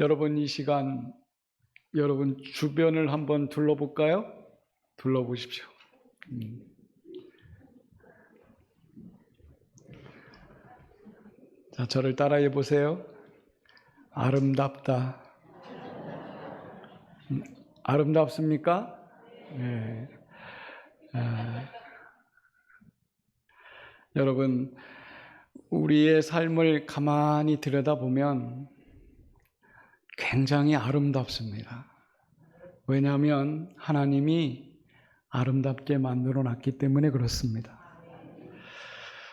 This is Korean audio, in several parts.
여러분 이 시간 여러분 주변을 한번 둘러볼까요? 둘러보십시오. 음. 자, 저를 따라해 보세요. 아름답다. 음, 아름답습니까? 네. 아, 여러분, 우리의 삶을 가만히 들여다보면 굉장히 아름답습니다. 왜냐하면 하나님이 아름답게 만들어 놨기 때문에 그렇습니다.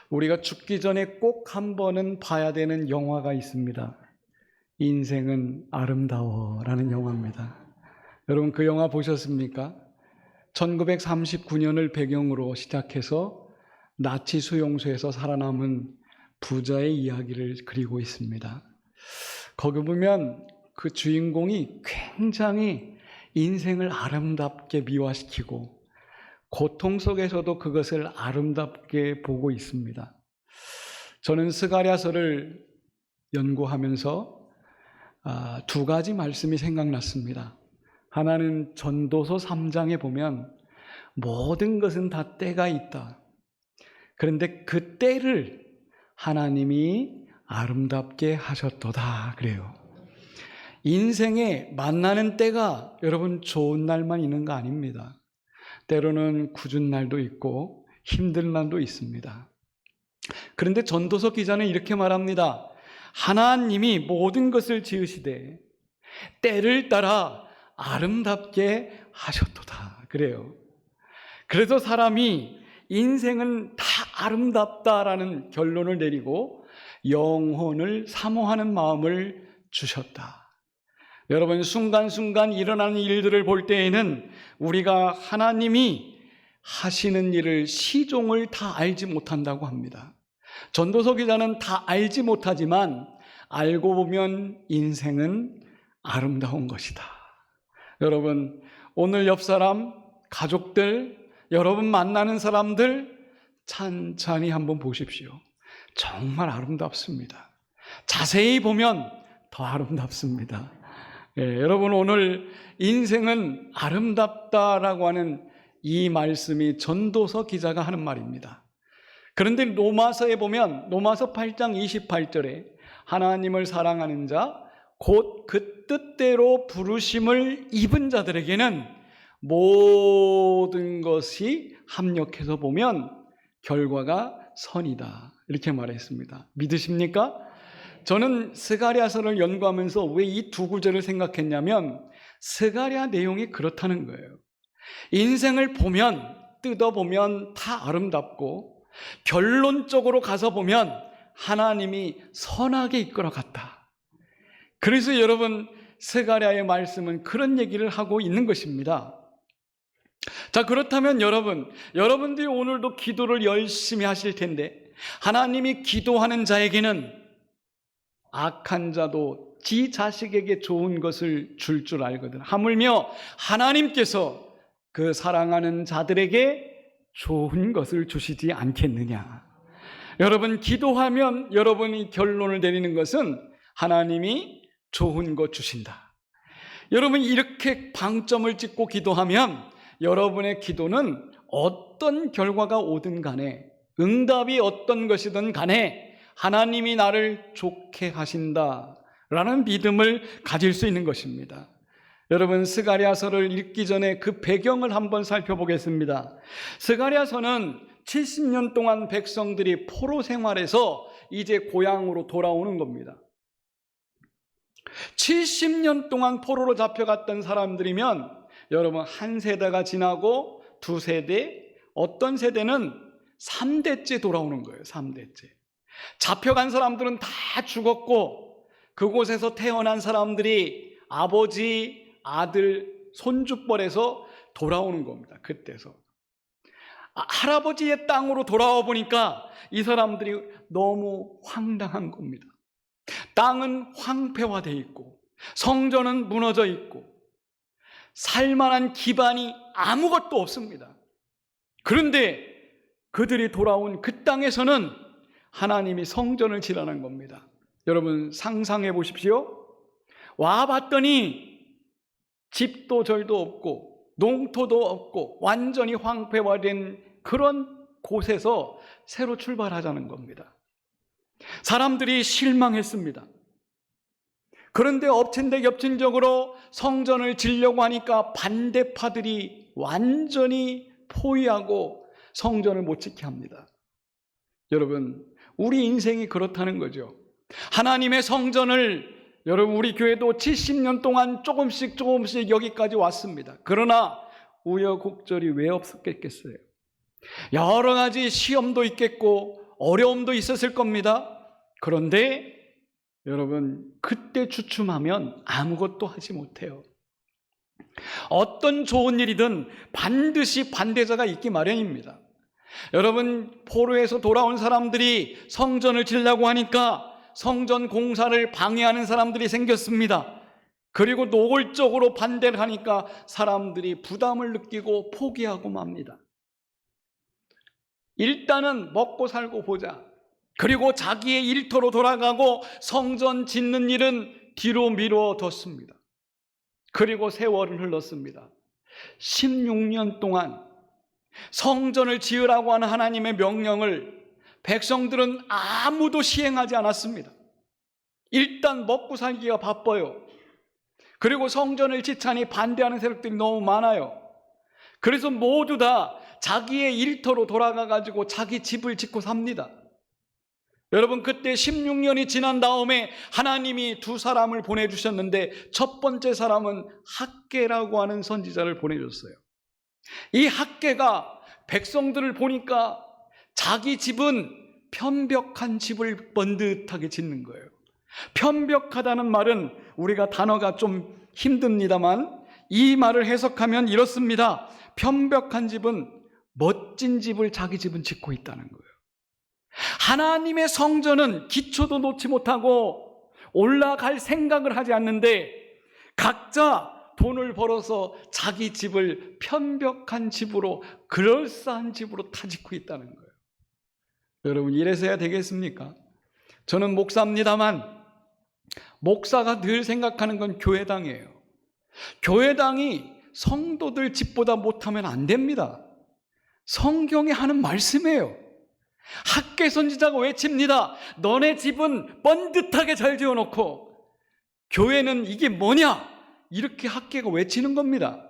우리가 죽기 전에 꼭 한 번은 봐야 되는 영화가 있습니다. 인생은 아름다워라는 영화입니다. 여러분 그 영화 보셨습니까? 1939년을 배경으로 시작해서 나치 수용소에서 살아남은 부자의 이야기를 그리고 있습니다. 거기 보면 그 주인공이 굉장히 인생을 아름답게 미화시키고 고통 속에서도 그것을 아름답게 보고 있습니다. 저는 스가랴서를 연구하면서 아, 두 가지 말씀이 생각났습니다. 하나는 전도서 3장에 보면 모든 것은 다 때가 있다. 그런데 그 때를 하나님이 아름답게 하셨도다. 그래요. 인생에 만나는 때가 여러분 좋은 날만 있는 거 아닙니다. 때로는 굳은 날도 있고 힘든 날도 있습니다. 그런데 전도서 기자는 이렇게 말합니다. 하나님이 모든 것을 지으시되 때를 따라 아름답게 하셨도다. 그래요. 그래서 사람이 인생은 다 아름답다라는 결론을 내리고 영혼을 사모하는 마음을 주셨다. 여러분, 순간순간 일어나는 일들을 볼 때에는 우리가 하나님이 하시는 일을 시종을 다 알지 못한다고 합니다. 전도서 기자는 다 알지 못하지만 알고 보면 인생은 아름다운 것이다. 여러분, 오늘 옆 사람, 가족들, 여러분 만나는 사람들 찬찬히 한번 보십시오. 정말 아름답습니다. 자세히 보면 더 아름답습니다. 예, 여러분 오늘 인생은 아름답다라고 하는 이 말씀이 전도서 기자가 하는 말입니다. 그런데 로마서에 보면 로마서 8장 28절에 하나님을 사랑하는 자, 곧 그 뜻대로 부르심을 입은 자들에게는 모든 것이 합력해서 보면 결과가 선이다. 이렇게 말했습니다. 믿으십니까? 저는 스가랴서를 연구하면서 왜 이 두 구절을 생각했냐면 스가랴 내용이 그렇다는 거예요. 인생을 보면 뜯어보면 다 아름답고 결론적으로 가서 보면 하나님이 선하게 이끌어 갔다. 그래서 여러분 스가랴의 말씀은 그런 얘기를 하고 있는 것입니다. 자, 그렇다면 여러분, 여러분들이 오늘도 기도를 열심히 하실 텐데 하나님이 기도하는 자에게는 악한 자도 지 자식에게 좋은 것을 줄줄 알거든. 하물며 하나님께서 그 사랑하는 자들에게 좋은 것을 주시지 않겠느냐. 여러분, 기도하면 여러분이 결론을 내리는 것은 하나님이 좋은 것 주신다. 여러분, 이렇게 방점을 찍고 기도하면 여러분의 기도는 어떤 결과가 오든 간에 응답이 어떤 것이든 간에 하나님이 나를 좋게 하신다 라는 믿음을 가질 수 있는 것입니다. 여러분 스가랴서를 읽기 전에 그 배경을 한번 살펴보겠습니다. 스가랴서는 70년 동안 백성들이 포로 생활에서 이제 고향으로 돌아오는 겁니다. 70년 동안 포로로 잡혀갔던 사람들이면 여러분 한 세대가 지나고 두 세대, 어떤 세대는 3대째 돌아오는 거예요. 3대째. 잡혀간 사람들은 다 죽었고 그곳에서 태어난 사람들이 아버지, 아들, 손주뻘에서 돌아오는 겁니다. 그때서. 아, 할아버지의 땅으로 돌아와 보니까 이 사람들이 너무 황당한 겁니다. 땅은 황폐화되어 있고 성전은 무너져 있고 살만한 기반이 아무것도 없습니다. 그런데 그들이 돌아온 그 땅에서는 하나님이 성전을 지라는 겁니다. 여러분 상상해 보십시오. 와 봤더니 집도 절도 없고 농토도 없고 완전히 황폐화된 그런 곳에서 새로 출발하자는 겁니다. 사람들이 실망했습니다. 그런데 엎친데 겹친적으로 성전을 지려고 하니까 반대파들이 완전히 포위하고 성전을 못 지게 합니다. 여러분, 우리 인생이 그렇다는 거죠. 하나님의 성전을 여러분 우리 교회도 70년 동안 조금씩 조금씩 여기까지 왔습니다. 그러나 우여곡절이 왜 없었겠겠어요? 여러 가지 시험도 있겠고 어려움도 있었을 겁니다. 그런데 여러분 그때 주춤하면 아무것도 하지 못해요. 어떤 좋은 일이든 반드시 반대자가 있기 마련입니다. 여러분 포로에서 돌아온 사람들이 성전을 지려고 하니까 성전 공사를 방해하는 사람들이 생겼습니다. 그리고 노골적으로 반대를 하니까 사람들이 부담을 느끼고 포기하고 맙니다. 일단은 먹고 살고 보자. 그리고 자기의 일터로 돌아가고 성전 짓는 일은 뒤로 미뤄뒀습니다. 그리고 세월은 흘렀습니다. 16년 동안 성전을 지으라고 하는 하나님의 명령을 백성들은 아무도 시행하지 않았습니다. 일단 먹고 살기가 바빠요. 그리고 성전을 지차니 반대하는 세력들이 너무 많아요. 그래서 모두 다 자기의 일터로 돌아가 가지고 자기 집을 짓고 삽니다. 여러분 그때 16년이 지난 다음에 하나님이 두 사람을 보내주셨는데 첫 번째 사람은 학계라고 하는 선지자를 보내줬어요. 이 학계가 백성들을 보니까 자기 집은 편벽한 집을 번듯하게 짓는 거예요. 편벽하다는 말은 우리가 단어가 좀 힘듭니다만 이 말을 해석하면 이렇습니다. 편벽한 집은 멋진 집을 자기 집은 짓고 있다는 거예요. 하나님의 성전은 기초도 놓지 못하고 올라갈 생각을 하지 않는데 각자 돈을 벌어서 자기 집을 편벽한 집으로 그럴싸한 집으로 타짓고 있다는 거예요. 여러분 이래서야 되겠습니까? 저는 목사입니다만 목사가 늘 생각하는 건 교회당이에요. 교회당이 성도들 집보다 못하면 안 됩니다. 성경에 하는 말씀이에요. 학계 선지자가 외칩니다. 너네 집은 번듯하게 잘 지어놓고 교회는 이게 뭐냐? 이렇게 학계가 외치는 겁니다.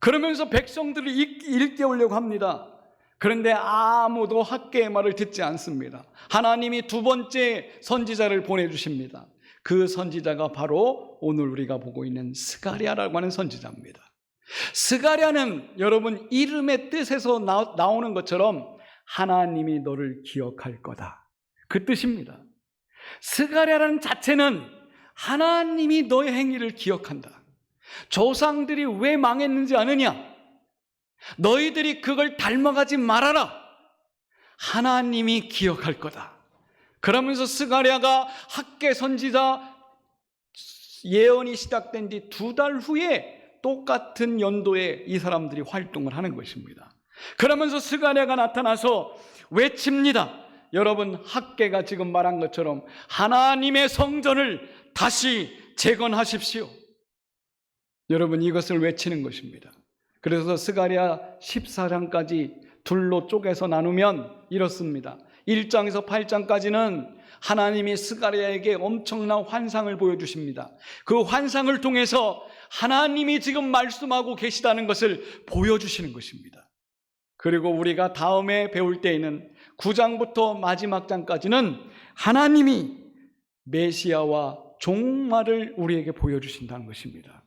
그러면서 백성들을 일깨우려고 합니다. 그런데 아무도 학계의 말을 듣지 않습니다. 하나님이 두 번째 선지자를 보내주십니다. 그 선지자가 바로 오늘 우리가 보고 있는 스가리아라고 하는 선지자입니다. 스가리아는 여러분 이름의 뜻에서 나, 오는 것처럼 하나님이 너를 기억할 거다. 그 뜻입니다. 스가랴라는 자체는 하나님이 너의 행위를 기억한다. 조상들이 왜 망했는지 아느냐? 너희들이 그걸 닮아가지 말아라. 하나님이 기억할 거다. 그러면서 스가랴가 학계 선지자 예언이 시작된 뒤 두 달 후에 똑같은 연도에 이 사람들이 활동을 하는 것입니다. 그러면서 스가랴가 나타나서 외칩니다. 여러분 학계가 지금 말한 것처럼 하나님의 성전을 다시 재건하십시오. 여러분 이것을 외치는 것입니다. 그래서 스가랴 14장까지 둘로 쪼개서 나누면 이렇습니다. 1장에서 8장까지는 하나님이 스가랴에게 엄청난 환상을 보여주십니다. 그 환상을 통해서 하나님이 지금 말씀하고 계시다는 것을 보여주시는 것입니다. 그리고 우리가 다음에 배울 때에는 9장부터 마지막 장까지는 하나님이 메시아와 종말을 우리에게 보여주신다는 것입니다.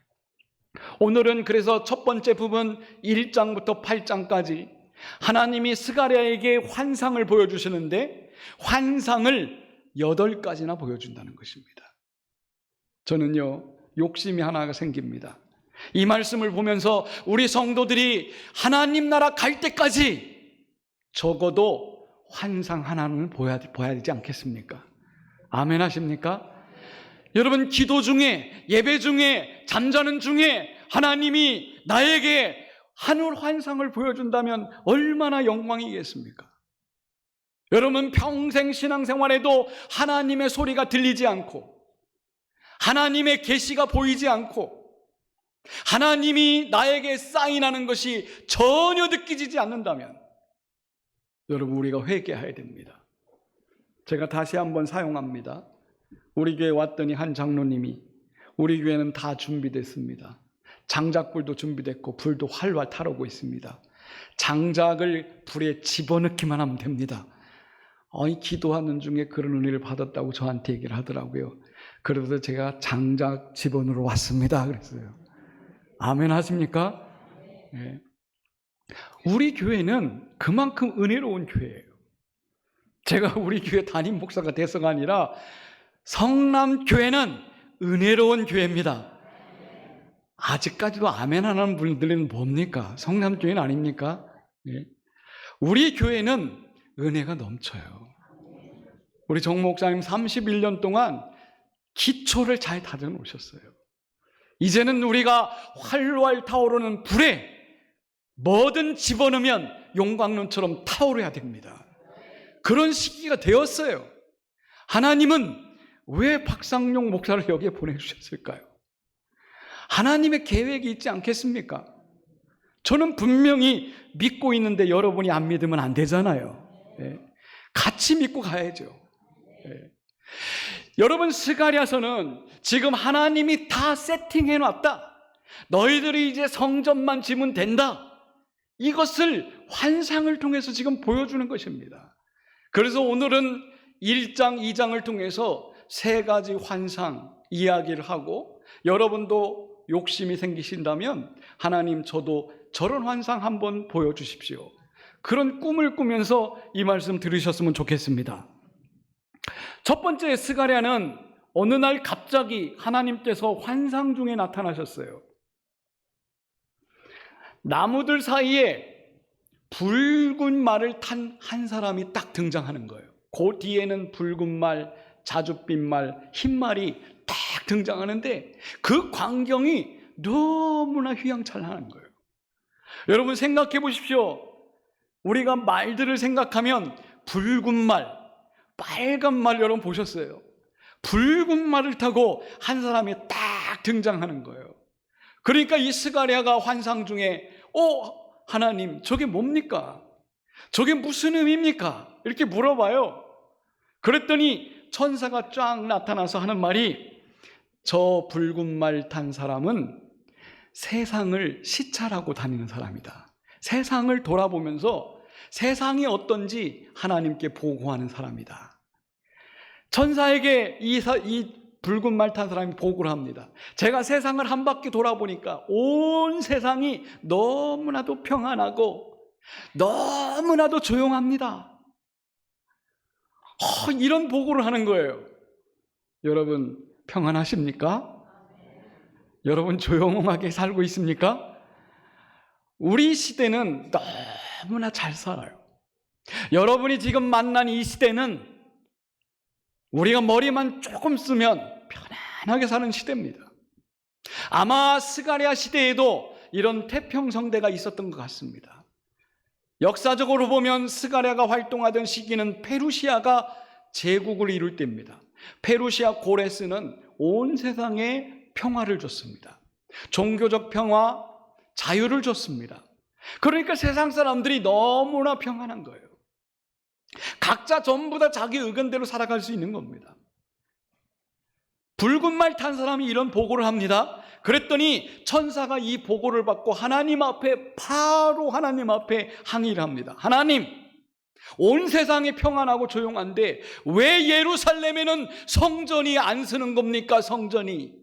오늘은 그래서 첫 번째 부분 1장부터 8장까지 하나님이 스가랴에게 환상을 보여주시는데 환상을 8가지나 보여준다는 것입니다. 저는요, 욕심이 하나가 생깁니다. 이 말씀을 보면서 우리 성도들이 하나님 나라 갈 때까지 적어도 환상 하나는 보야, 보야 되지 않겠습니까? 아멘 하십니까? 여러분, 기도 중에, 예배 중에, 잠자는 중에 하나님이 나에게 하늘 환상을 보여준다면 얼마나 영광이겠습니까? 여러분, 평생 신앙생활에도 하나님의 소리가 들리지 않고 하나님의 계시가 보이지 않고 하나님이 나에게 사인하는 것이 전혀 느껴지지 않는다면 여러분 우리가 회개해야 됩니다. 제가 다시 한번 사용합니다. 우리 교회 왔더니 한 장로님이 우리 교회는 다 준비됐습니다. 장작불도 준비됐고 불도 활활 타오르고 있습니다. 장작을 불에 집어넣기만 하면 됩니다. 어이 기도하는 중에 그런 은혜를 받았다고 저한테 얘기를 하더라고요. 그래서 제가 장작 집원으로 왔습니다. 그랬어요. 아멘 하십니까? 네. 우리 교회는 그만큼 은혜로운 교회예요. 제가 우리 교회 담임 목사가 돼서가 아니라 성남 교회는 은혜로운 교회입니다. 아직까지도 아멘 하는 분들은 뭡니까? 성남 교회는 아닙니까? 네. 우리 교회는 은혜가 넘쳐요. 우리 정 목사님 31년 동안 기초를 잘 다져 놓으셨어요. 이제는 우리가 활활 타오르는 불에 뭐든 집어넣으면 용광론처럼 타오르야 됩니다. 그런 시기가 되었어요. 하나님은 왜 박상용 목사를 여기에 보내주셨을까요? 하나님의 계획이 있지 않겠습니까? 저는 분명히 믿고 있는데 여러분이 안 믿으면 안 되잖아요. 예. 같이 믿고 가야죠. 예. 여러분 스가랴서는 지금 하나님이 다 세팅해 놨다. 너희들이 이제 성전만 지면 된다. 이것을 환상을 통해서 지금 보여주는 것입니다. 그래서 오늘은 1장, 2장을 통해서 세 가지 환상 이야기를 하고 여러분도 욕심이 생기신다면 하나님 저도 저런 환상 한번 보여주십시오. 그런 꿈을 꾸면서 이 말씀 들으셨으면 좋겠습니다. 첫 번째 스가랴는 어느 날 갑자기 하나님께서 환상 중에 나타나셨어요. 나무들 사이에 붉은 말을 탄 한 사람이 딱 등장하는 거예요. 그 뒤에는 붉은 말, 자줏빛 말, 흰 말이 딱 등장하는데 그 광경이 너무나 휘황찬란한 거예요. 여러분 생각해 보십시오. 우리가 말들을 생각하면 붉은 말, 빨간 말 여러분 보셨어요? 붉은 말을 타고 한 사람이 딱 등장하는 거예요. 그러니까 이 스가랴가 환상 중에 어 하나님 저게 뭡니까? 저게 무슨 의미입니까? 이렇게 물어봐요. 그랬더니 천사가 쫙 나타나서 하는 말이 저 붉은 말 탄 사람은 세상을 시찰하고 다니는 사람이다. 세상을 돌아보면서 세상이 어떤지 하나님께 보고하는 사람이다. 천사에게 이, 사, 이 붉은 말 탄 사람이 보고를 합니다. 제가 세상을 한 바퀴 돌아보니까 온 세상이 너무나도 평안하고 너무나도 조용합니다. 어, 이런 보고를 하는 거예요. 여러분, 평안하십니까? 여러분, 조용하게 살고 있습니까? 우리 시대는 너무나 잘 살아요. 여러분이 지금 만난 이 시대는 우리가 머리만 조금 쓰면 편안하게 사는 시대입니다. 아마 스가랴 시대에도 이런 태평성대가 있었던 것 같습니다. 역사적으로 보면 스가랴가 활동하던 시기는 페루시아가 제국을 이룰 때입니다. 페루시아 고레스는 온 세상에 평화를 줬습니다. 종교적 평화, 자유를 줬습니다. 그러니까 세상 사람들이 너무나 평안한 거예요. 각자 전부 다 자기 의견대로 살아갈 수 있는 겁니다. 붉은 말 탄 사람이 이런 보고를 합니다. 그랬더니 천사가 이 보고를 받고 하나님 앞에 바로 하나님 앞에 항의를 합니다. 하나님, 온 세상이 평안하고 조용한데 왜 예루살렘에는 성전이 안 서는 겁니까? 성전이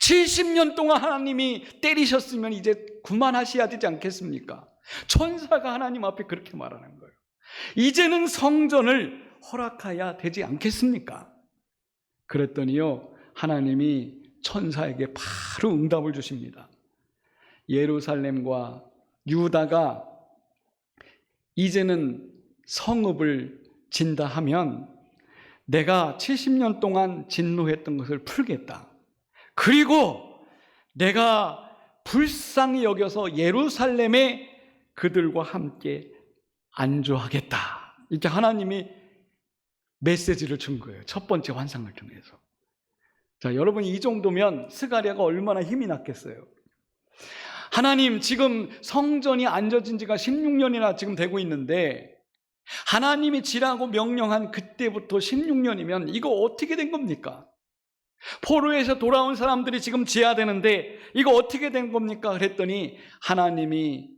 70년 동안 하나님이 때리셨으면 이제 그만하셔야 되지 않겠습니까? 천사가 하나님 앞에 그렇게 말하는 거예요. 이제는 성전을 허락해야 되지 않겠습니까? 그랬더니요, 하나님이 천사에게 바로 응답을 주십니다. 예루살렘과 유다가 이제는 성읍을 진다 하면 내가 70년 동안 진노했던 것을 풀겠다. 그리고 내가 불쌍히 여겨서 예루살렘에 그들과 함께 안주하겠다. 이렇게 하나님이 메시지를 준 거예요. 첫 번째 환상을 통해서. 자, 여러분 이 정도면 스가랴가 얼마나 힘이 났겠어요. 하나님 지금 성전이 앉아진 지가 16년이나 지금 되고 있는데 하나님이 지라고 명령한 그때부터 16년이면 이거 어떻게 된 겁니까? 포로에서 돌아온 사람들이 지금 지어야 되는데 이거 어떻게 된 겁니까? 그랬더니 하나님이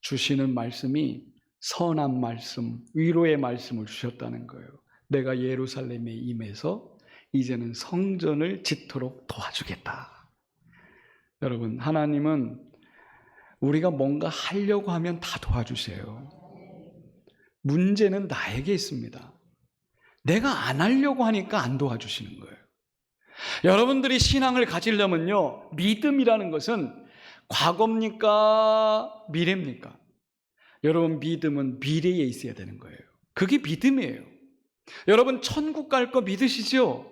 주시는 말씀이 선한 말씀, 위로의 말씀을 주셨다는 거예요. 내가 예루살렘에 임해서 이제는 성전을 짓도록 도와주겠다. 여러분, 하나님은 우리가 뭔가 하려고 하면 다 도와주세요. 문제는 나에게 있습니다. 내가 안 하려고 하니까 안 도와주시는 거예요. 여러분들이 신앙을 가지려면요, 믿음이라는 것은 과거입니까? 미래입니까? 여러분, 믿음은 미래에 있어야 되는 거예요. 그게 믿음이에요. 여러분, 천국 갈 거 믿으시죠?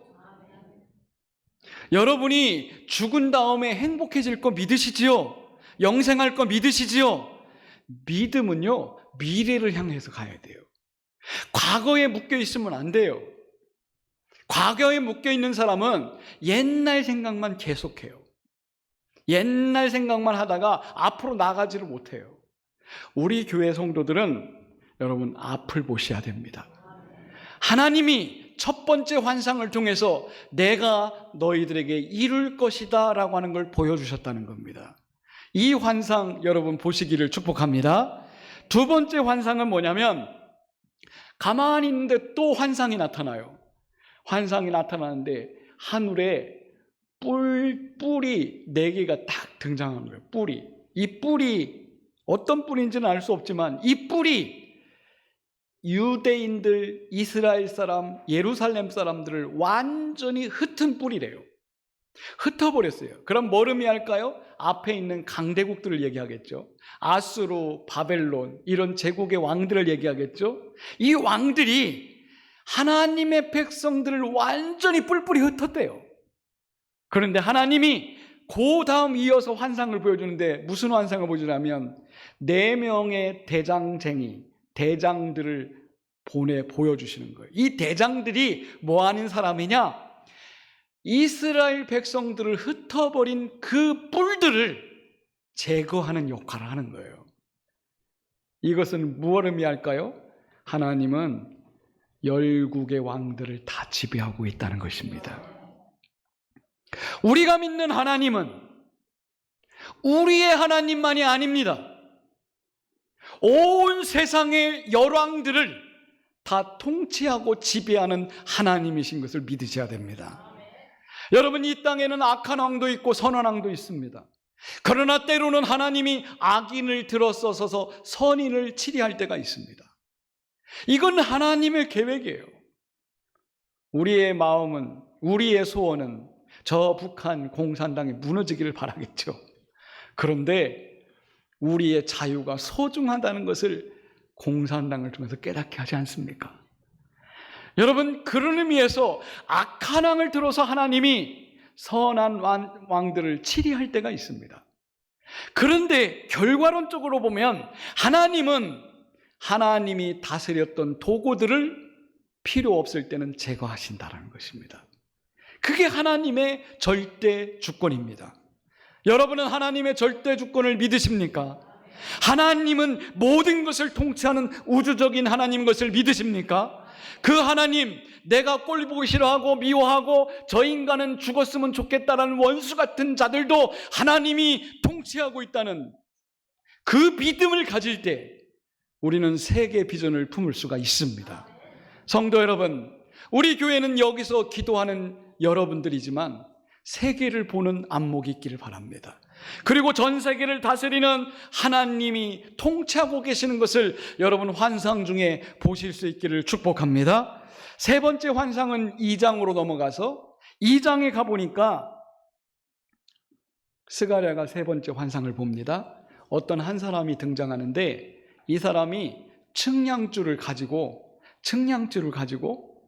여러분이 죽은 다음에 행복해질 거 믿으시지요? 영생할 거 믿으시지요? 믿음은요, 미래를 향해서 가야 돼요. 과거에 묶여 있으면 안 돼요. 과거에 묶여 있는 사람은 옛날 생각만 계속해요. 옛날 생각만 하다가 앞으로 나가지를 못해요. 우리 교회 성도들은 여러분 앞을 보셔야 됩니다. 하나님이 첫 번째 환상을 통해서 내가 너희들에게 이룰 것이다 라고 하는 걸 보여주셨다는 겁니다. 이 환상 여러분 보시기를 축복합니다. 두 번째 환상은 뭐냐면 가만히 있는데 또 환상이 나타나요. 환상이 나타나는데 하늘에 뿔, 뿔이 네 개가 딱 등장한 거예요. 뿔이. 이 뿔이 어떤 뿔인지는 알 수 없지만 이 뿔이 유대인들, 이스라엘 사람, 예루살렘 사람들을 완전히 흩은 뿔이래요. 흩어버렸어요. 그럼 뭘 의미할까요? 앞에 있는 강대국들을 얘기하겠죠. 아수르, 바벨론, 이런 제국의 왕들을 얘기하겠죠. 이 왕들이 하나님의 백성들을 완전히 뿔뿔이 흩었대요. 그런데 하나님이 그 다음 이어서 환상을 보여주는데 무슨 환상을 보여주냐면 네 명의 대장쟁이, 대장들을 보내 보여주시는 거예요. 이 대장들이 뭐 하는 사람이냐? 이스라엘 백성들을 흩어버린 그 뿔들을 제거하는 역할을 하는 거예요. 이것은 무엇을 의미할까요? 하나님은 열국의 왕들을 다 지배하고 있다는 것입니다. 우리가 믿는 하나님은 우리의 하나님만이 아닙니다. 온 세상의 열왕들을 다 통치하고 지배하는 하나님이신 것을 믿으셔야 됩니다. 여러분, 이 땅에는 악한 왕도 있고 선한 왕도 있습니다. 그러나 때로는 하나님이 악인을 들어서서 선인을 치리할 때가 있습니다. 이건 하나님의 계획이에요. 우리의 마음은, 우리의 소원은 저 북한 공산당이 무너지기를 바라겠죠. 그런데 우리의 자유가 소중하다는 것을 공산당을 통해서 깨닫게 하지 않습니까? 여러분, 그런 의미에서 악한 왕을 들어서 하나님이 선한 왕들을 치리할 때가 있습니다. 그런데 결과론적으로 보면 하나님은 하나님이 다스렸던 도구들을 필요 없을 때는 제거하신다는 것입니다. 그게 하나님의 절대 주권입니다. 여러분은 하나님의 절대 주권을 믿으십니까? 하나님은 모든 것을 통치하는 우주적인 하나님 것을 믿으십니까? 그 하나님, 내가 꼴 보기 싫어하고 미워하고 저 인간은 죽었으면 좋겠다라는 원수 같은 자들도 하나님이 통치하고 있다는 그 믿음을 가질 때 우리는 세계 비전을 품을 수가 있습니다. 성도 여러분, 우리 교회는 여기서 기도하는 여러분들이지만 세계를 보는 안목이 있기를 바랍니다. 그리고 전 세계를 다스리는 하나님이 통치하고 계시는 것을 여러분 환상 중에 보실 수 있기를 축복합니다. 세 번째 환상은 2장으로 넘어가서 2장에 가보니까 스가랴가 세 번째 환상을 봅니다. 어떤 한 사람이 등장하는데 이 사람이 측량줄을 가지고 측량줄을 가지고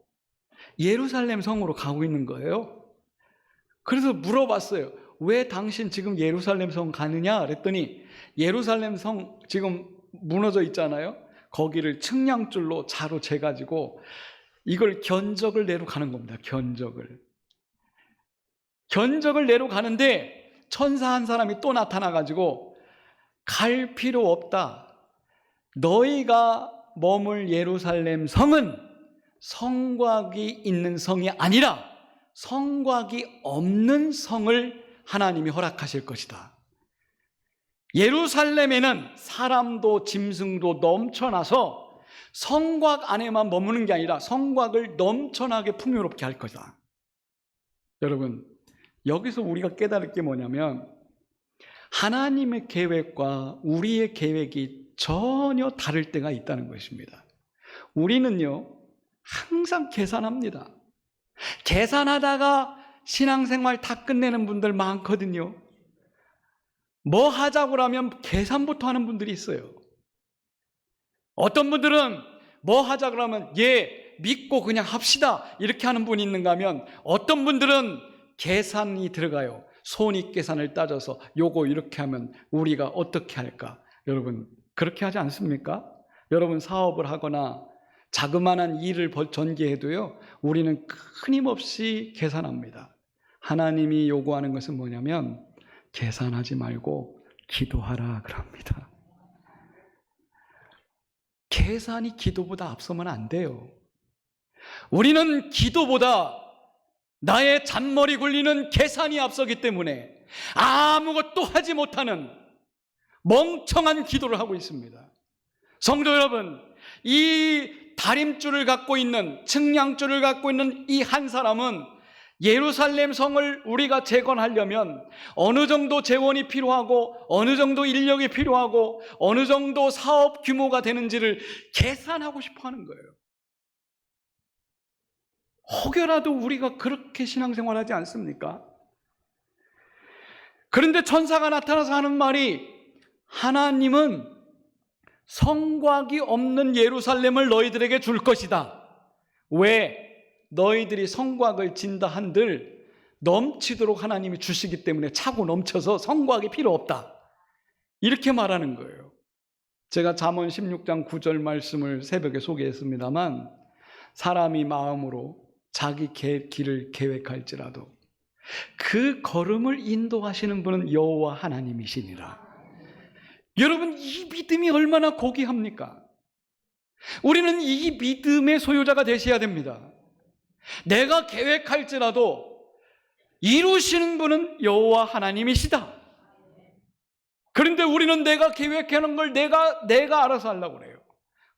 예루살렘 성으로 가고 있는 거예요. 그래서 물어봤어요. 왜 당신 지금 예루살렘 성 가느냐? 그랬더니 예루살렘 성 지금 무너져 있잖아요. 거기를 측량줄로 자로 재가지고 이걸 견적을 내러 가는 겁니다. 견적을. 견적을 내러 가는데 천사 한 사람이 또 나타나가지고 갈 필요 없다. 너희가 머물 예루살렘 성은 성곽이 있는 성이 아니라 성곽이 없는 성을 하나님이 허락하실 것이다. 예루살렘에는 사람도 짐승도 넘쳐나서 성곽 안에만 머무는 게 아니라 성곽을 넘쳐나게 풍요롭게 할 거다. 여러분, 여기서 우리가 깨달을 게 뭐냐면 하나님의 계획과 우리의 계획이 전혀 다를 때가 있다는 것입니다. 우리는요, 항상 계산합니다. 계산하다가 신앙생활 다 끝내는 분들 많거든요. 뭐 하자고 하면 계산부터 하는 분들이 있어요. 어떤 분들은 뭐 하자 그러면 예 믿고 그냥 합시다 이렇게 하는 분이 있는가 하면 어떤 분들은 계산이 들어가요. 손익 계산을 따져서 요거 이렇게 하면 우리가 어떻게 할까? 여러분 그렇게 하지 않습니까? 여러분 사업을 하거나 자그마한 일을 벌- 전개해도요. 우리는 끊임없이 계산합니다. 하나님이 요구하는 것은 뭐냐면 계산하지 말고 기도하라 그럽니다. 계산이 기도보다 앞서면 안 돼요. 우리는 기도보다 나의 잔머리 굴리는 계산이 앞서기 때문에 아무것도 하지 못하는 멍청한 기도를 하고 있습니다. 성도 여러분, 이 다림줄을 갖고 있는 측량줄을 갖고 있는 이 한 사람은 예루살렘 성을 우리가 재건하려면 어느 정도 재원이 필요하고 어느 정도 인력이 필요하고 어느 정도 사업 규모가 되는지를 계산하고 싶어 하는 거예요. 혹여라도 우리가 그렇게 신앙생활 하지 않습니까? 그런데 천사가 나타나서 하는 말이 하나님은 성곽이 없는 예루살렘을 너희들에게 줄 것이다. 왜? 너희들이 성곽을 진다 한들 넘치도록 하나님이 주시기 때문에 차고 넘쳐서 성곽이 필요 없다. 이렇게 말하는 거예요. 제가 잠언 16장 9절 말씀을 새벽에 소개했습니다만 사람이 마음으로 자기 개- 길을 계획할지라도 그 걸음을 인도하시는 분은 여호와 하나님이시니라. 여러분 이 믿음이 얼마나 고귀합니까? 우리는 이 믿음의 소유자가 되셔야 됩니다. 내가 계획할지라도 이루시는 분은 여호와 하나님이시다. 그런데 우리는 내가 계획하는 걸 내가 내가 알아서 하려고 그래요.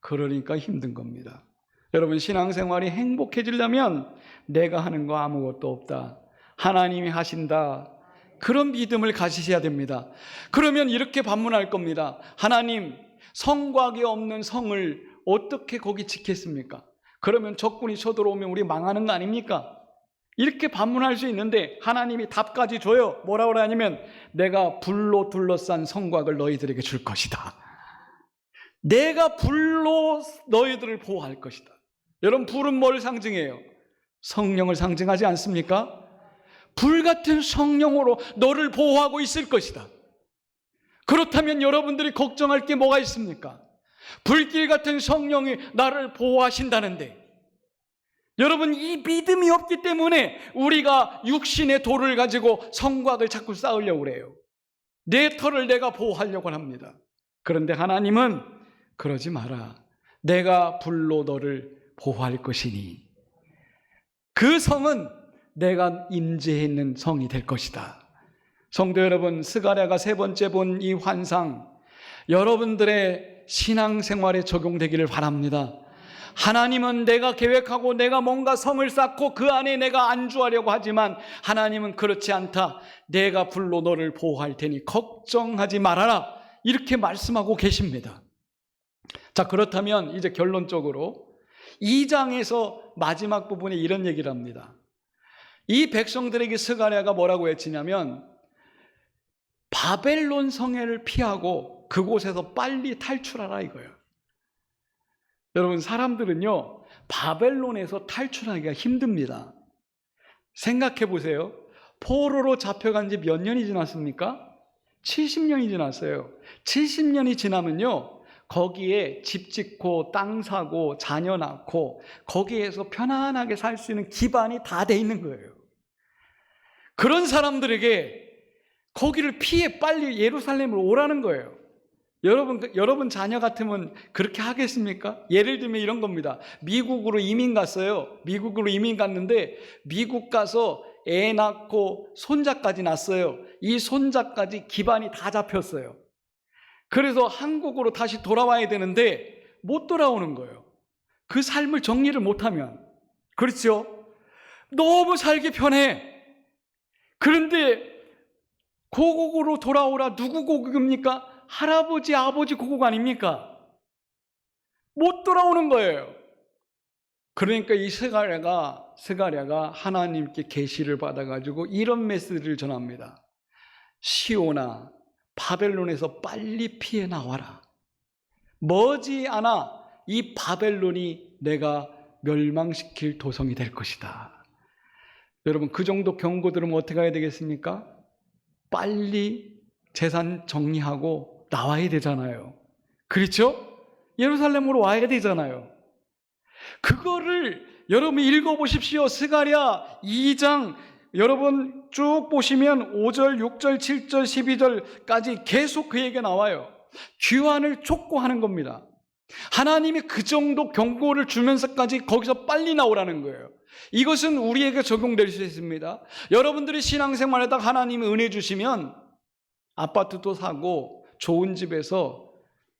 그러니까 힘든 겁니다. 여러분 신앙생활이 행복해지려면 내가 하는 거 아무것도 없다. 하나님이 하신다. 그런 믿음을 가지셔야 됩니다. 그러면 이렇게 반문할 겁니다. 하나님, 성곽이 없는 성을 어떻게 거기 지켰습니까? 그러면 적군이 쳐들어오면 우리 망하는 거 아닙니까? 이렇게 반문할 수 있는데 하나님이 답까지 줘요. 뭐라고 그러냐면 내가 불로 둘러싼 성곽을 너희들에게 줄 것이다. 내가 불로 너희들을 보호할 것이다. 여러분 불은 뭘 상징해요? 성령을 상징하지 않습니까? 불 같은 성령으로 너를 보호하고 있을 것이다. 그렇다면 여러분들이 걱정할 게 뭐가 있습니까? 불길 같은 성령이 나를 보호하신다는데 여러분 이 믿음이 없기 때문에 우리가 육신의 돌을 가지고 성곽을 자꾸 쌓으려고 그래요. 내 터를 내가 보호하려고 합니다. 그런데 하나님은 그러지 마라. 내가 불로 너를 보호할 것이니 그 성은 내가 임재했는 성이 될 것이다. 성도 여러분, 스가랴가 세 번째 본 이 환상 여러분들의 신앙생활에 적용되기를 바랍니다. 하나님은 내가 계획하고 내가 뭔가 성을 쌓고 그 안에 내가 안주하려고 하지만 하나님은 그렇지 않다. 내가 불로 너를 보호할 테니 걱정하지 말아라. 이렇게 말씀하고 계십니다. 자, 그렇다면 이제 결론적으로 2장에서 마지막 부분에 이런 얘기를 합니다. 이 백성들에게 스가랴가 뭐라고 외치냐면 바벨론 성회를 피하고 그곳에서 빨리 탈출하라 이거예요. 여러분 사람들은요 바벨론에서 탈출하기가 힘듭니다. 생각해 보세요. 포로로 잡혀간 지 몇 년이 지났습니까? 70년이 지났어요. 70년이 지나면요. 거기에 집 짓고 땅 사고 자녀 낳고 거기에서 편안하게 살 수 있는 기반이 다 돼 있는 거예요. 그런 사람들에게 거기를 피해 빨리 예루살렘으로 오라는 거예요. 여러분, 그- 여러분 자녀 같으면 그렇게 하겠습니까? 예를 들면 이런 겁니다. 미국으로 이민 갔어요. 미국으로 이민 갔는데 미국 가서 애 낳고 손자까지 낳았어요. 이 손자까지 기반이 다 잡혔어요. 그래서 한국으로 다시 돌아와야 되는데 못 돌아오는 거예요. 그 삶을 정리를 못하면. 그렇죠? 너무 살기 편해. 그런데 고국으로 돌아오라 누구 고국입니까? 할아버지, 아버지 고국 아닙니까? 못 돌아오는 거예요. 그러니까 이 스가랴가 스가랴가 하나님께 계시를 받아가지고 이런 메시지를 전합니다. 시오나 바벨론에서 빨리 피해 나와라. 머지않아 이 바벨론이 내가 멸망시킬 도성이 될 것이다. 여러분 그 정도 경고 들으면 어떻게 해야 되겠습니까? 빨리 재산 정리하고 나와야 되잖아요. 그렇죠? 예루살렘으로 와야 되잖아요. 그거를 여러분 읽어보십시오. 스가랴 2장 여러분 쭉 보시면 5절, 6절, 7절, 12절까지 계속 그 얘기가 나와요. 귀환을 촉구하는 겁니다. 하나님이 그 정도 경고를 주면서까지 거기서 빨리 나오라는 거예요. 이것은 우리에게 적용될 수 있습니다. 여러분들이 신앙생활에다 하나님이 은혜 주시면 아파트도 사고 좋은 집에서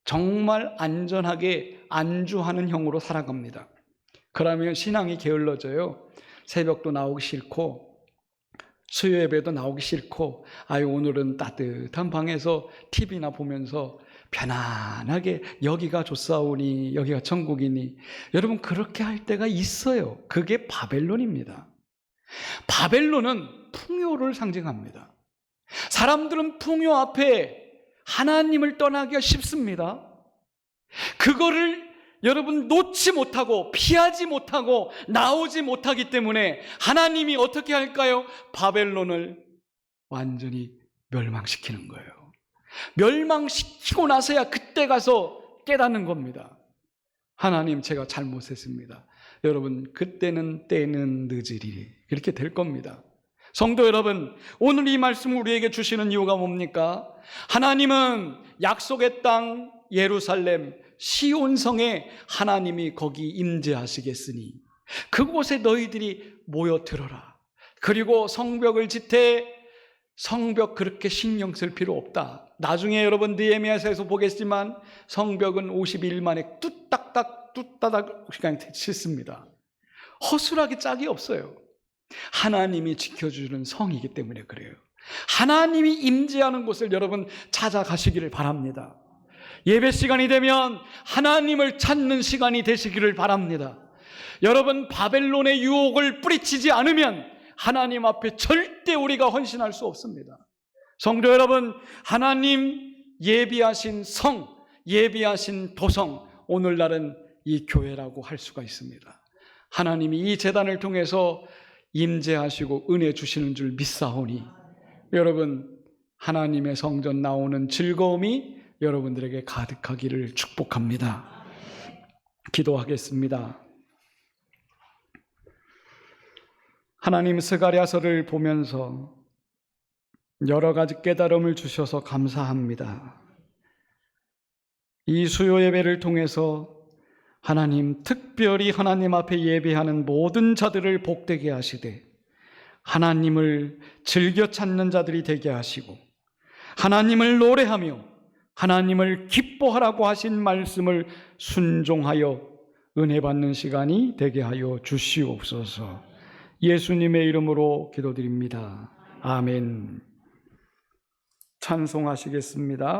정말 안전하게 안주하는 형으로 살아갑니다. 그러면 신앙이 게을러져요. 새벽도 나오기 싫고 수요 예배도 나오기 싫고 아유 오늘은 따뜻한 방에서 TV나 보면서 편안하게 여기가 좋사오니 여기가 천국이니 여러분 그렇게 할 때가 있어요. 그게 바벨론입니다. 바벨론은 풍요를 상징합니다. 사람들은 풍요 앞에 하나님을 떠나기가 쉽습니다. 그거를 여러분 놓지 못하고 피하지 못하고 나오지 못하기 때문에 하나님이 어떻게 할까요? 바벨론을 완전히 멸망시키는 거예요. 멸망시키고 나서야 그때 가서 깨닫는 겁니다. 하나님 제가 잘못했습니다. 여러분 그때는 때는 늦으리 이렇게 될 겁니다. 성도 여러분, 오늘 이 말씀 우리에게 주시는 이유가 뭡니까? 하나님은 약속의 땅 예루살렘 시온성에 하나님이 거기 임재하시겠으니 그곳에 너희들이 모여 들어라. 그리고 성벽을 짓되 성벽 그렇게 신경 쓸 필요 없다. 나중에 여러분 느헤미야서에서 보겠지만 성벽은 50일 만에 뚝딱딱 뚝따닥 그냥 짓습니다. 허술하게 짝이 없어요. 하나님이 지켜주는 성이기 때문에 그래요. 하나님이 임재하는 곳을 여러분 찾아가시기를 바랍니다. 예배 시간이 되면 하나님을 찾는 시간이 되시기를 바랍니다. 여러분 바벨론의 유혹을 뿌리치지 않으면 하나님 앞에 절대 우리가 헌신할 수 없습니다. 성도 여러분, 하나님 예비하신 성, 예비하신 도성, 오늘날은 이 교회라고 할 수가 있습니다. 하나님이 이 재단을 통해서 임재하시고 은혜 주시는 줄 믿사오니 여러분 하나님의 성전 나오는 즐거움이 여러분들에게 가득하기를 축복합니다. 기도하겠습니다. 하나님 스가랴서를 보면서 여러 가지 깨달음을 주셔서 감사합니다. 이 수요 예배를 통해서 하나님 특별히 하나님 앞에 예배하는 모든 자들을 복되게 하시되 하나님을 즐겨 찾는 자들이 되게 하시고 하나님을 노래하며 하나님을 기뻐하라고 하신 말씀을 순종하여 은혜 받는 시간이 되게 하여 주시옵소서. 예수님의 이름으로 기도드립니다. 아멘. 찬송하시겠습니다.